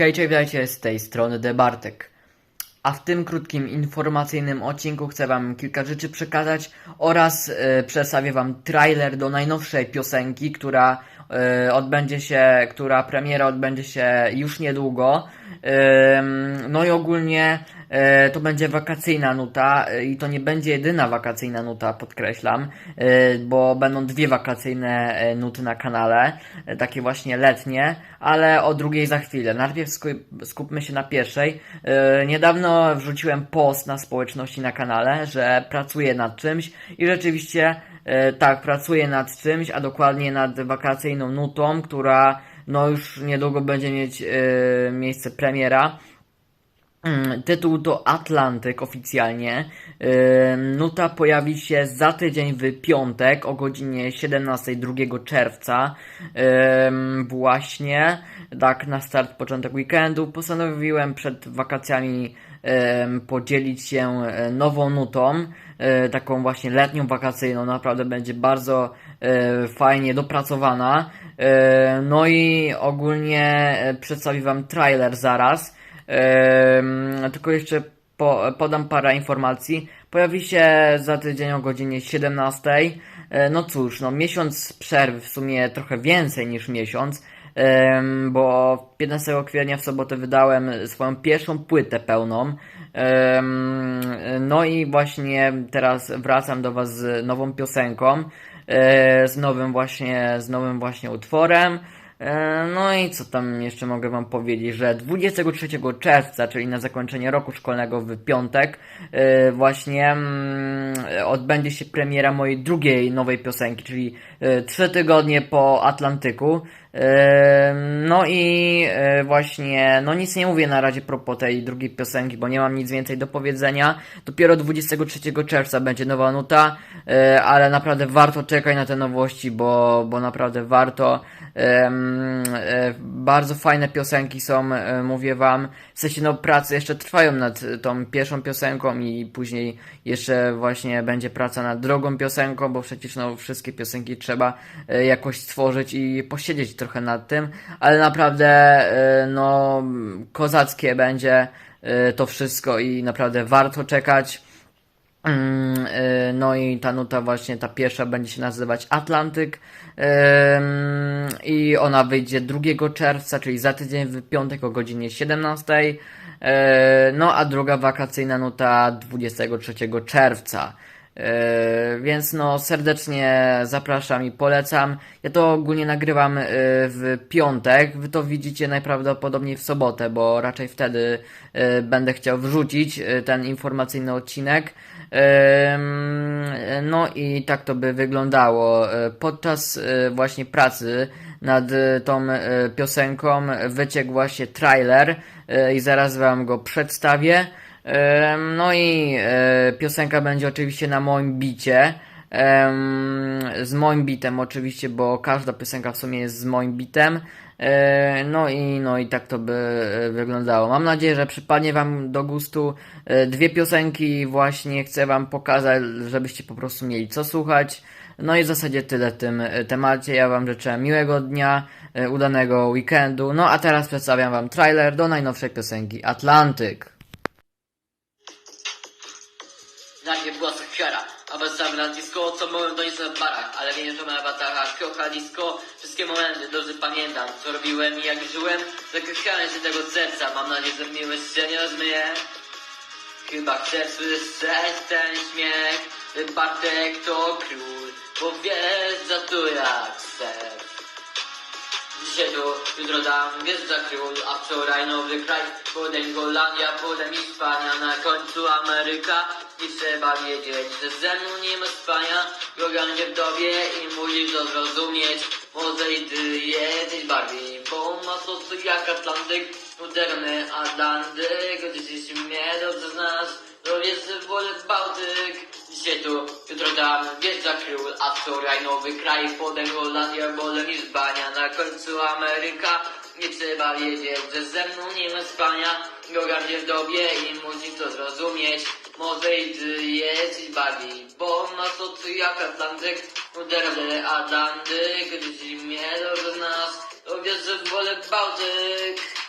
Hej, cześć, witajcie z tej strony Debartek. A w tym krótkim informacyjnym odcinku chcę wam kilka rzeczy przekazać oraz e, przedstawię wam trailer do najnowszej piosenki, która odbędzie się, która premiera odbędzie się już niedługo. No i ogólnie e, to będzie wakacyjna nuta e, i to nie będzie jedyna wakacyjna nuta, podkreślam, bo będą dwie wakacyjne nuty na kanale, takie właśnie letnie, ale o drugiej za chwilę. Najpierw sku- skupmy się na pierwszej. Niedawno wrzuciłem post na społeczności na kanale, że pracuję nad czymś i rzeczywiście tak, pracuję nad czymś, a dokładnie nad wakacyjną nutą, która no już niedługo będzie mieć e, miejsce premiera. Mm, Tytuł to Atlantyk oficjalnie. Ym, Nuta pojawi się za tydzień w piątek o godzinie 17 2 czerwca. Ym, Właśnie, tak na start, początek weekendu. Postanowiłem przed wakacjami podzielić się e, nową nutą, e, taką właśnie letnią wakacyjną. Naprawdę będzie bardzo e, fajnie dopracowana. No i ogólnie przedstawię Wam trailer zaraz. Tylko jeszcze po, podam parę informacji. Pojawi się za tydzień o godzinie 17. E, no cóż, no miesiąc przerwy, w sumie trochę więcej niż miesiąc, bo 15 kwietnia w sobotę wydałem swoją pierwszą płytę pełną. No i właśnie teraz wracam do Was z nową piosenką, e, z nowym właśnie, z nowym właśnie utworem. E, No i co tam jeszcze mogę wam powiedzieć, że 23 czerwca, czyli na zakończenie roku szkolnego w piątek, e, właśnie mm, odbędzie się premiera mojej drugiej nowej piosenki, czyli e, trzy tygodnie po Atlantyku. No i e, właśnie, no nic nie mówię na razie propos tej drugiej piosenki, bo nie mam nic więcej do powiedzenia. Dopiero 23 czerwca będzie nowa nuta, e, ale naprawdę warto czekać na te nowości, bo, bo naprawdę warto. E, bardzo fajne piosenki są, mówię wam. W sensie, no, prace jeszcze trwają nad tą pierwszą piosenką i później jeszcze właśnie będzie praca nad drugą piosenką, bo przecież no, wszystkie piosenki trzeba jakoś stworzyć i posiedzieć trochę nad tym, ale naprawdę, e, no, kozackie będzie e, to wszystko i naprawdę warto czekać. Mm, y, No i ta nuta właśnie, ta pierwsza będzie się nazywać Atlantyk i ona wyjdzie 2 czerwca, czyli za tydzień w piątek o godzinie 17. Yy, No a druga wakacyjna nuta 23 czerwca. Yy, Więc no serdecznie zapraszam i polecam. Ja to ogólnie nagrywam yy, w piątek. Wy to widzicie najprawdopodobniej w sobotę, bo raczej wtedy yy, będę chciał wrzucić ten informacyjny odcinek. No i tak to by wyglądało. E, Podczas e, właśnie pracy nad e, tą e, piosenką wyciekł właśnie trailer e, i zaraz wam go przedstawię. No i e, piosenka będzie oczywiście na moim bicie. Z moim bitem oczywiście, bo każda piosenka w sumie jest z moim bitem. E, No i, no i tak to by e, wyglądało. Mam nadzieję, że przypadnie Wam do gustu dwie piosenki. Właśnie chcę Wam pokazać, żebyście po prostu mieli co słuchać. No i w zasadzie tyle w tym temacie. Ja Wam życzę miłego dnia, udanego weekendu. No a teraz przedstawiam Wam trailer do najnowszej piosenki Atlantyk. Najpierw była Sahara, a bez na disco, co mówią do na barach, ale wiem, że moja batacha, kocha disco, wszystkie momenty dobrze pamiętam, co robiłem i jak żyłem, zakochałem się tego serca, mam nadzieję, że miłość się nie rozmyje. Chyba chcesz słyszeć ten śmiech, Bartek to król, bo wjeżdża tu jak ser. Dzisiaj tu, jutro tam, wjeżdża król, a wczoraj nowy kraj. Potem Holandia, potem Hiszpania, na końcu Ameryka. I trzeba wiedzieć, że ze mną nie ma spania. Kocham cię w tobie i musisz to zrozumieć. Może i ty jesteś bardziej, bo masz oczy jak Atlantyk. Uderny Atlantyk, chociaż jeśli mnie dobrze znasz, to wiesz, wolę Bałtyk. Dzisiaj tam, wjeżdża król, a wczoraj nowy kraj, potem Holandia, potem Hiszpania, na końcu Ameryka. Nie trzeba wiedzieć, że ze mną nie ma spania, kocham cię w dobie i musisz to zrozumieć. Może i ty jesteś bardziej, bo masz oczy jak Atlantyk, uderny Atlantyk, jeśli mnie dobrze znasz, to wiesz, że wolę Bałtyk.